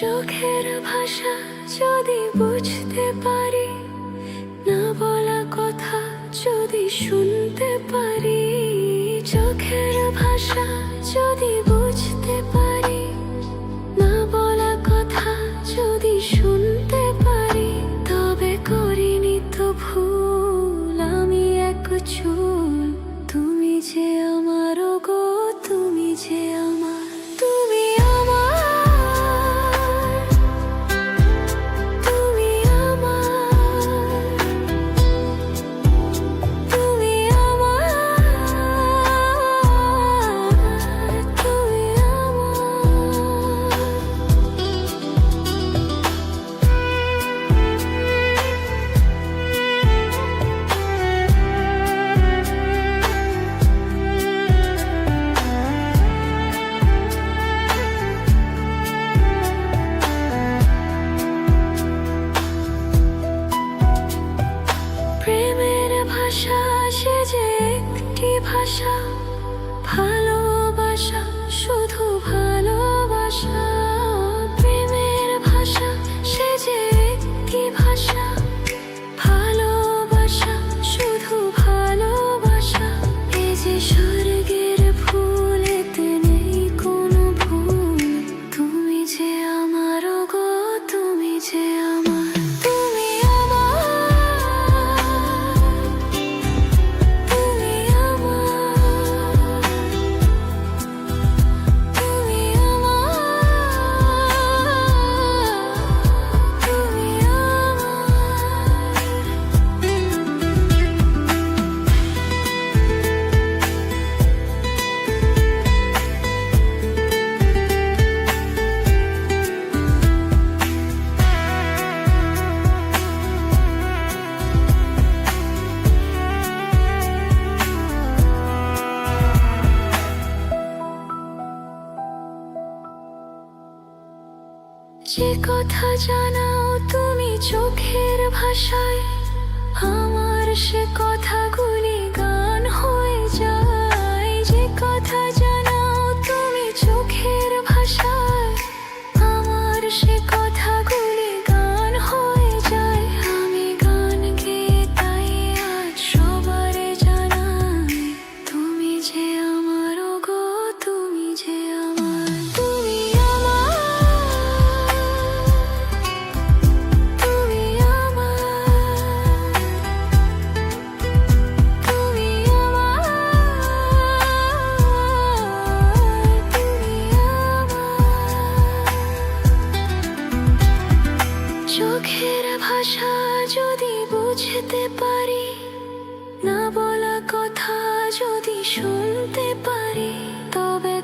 চোখের ভাষা যদি বুঝতে পারি, না বলা কথা যদি শুনতে পারি, চোখের ভাষা যদি বুঝতে পারি যে কথা জানাও তুমি চোখের ভাষায়। আমার সে কথাগুলো ভাষা যদি বুঝতে পারি না বলা কথা যদি শুনতে পারি তবে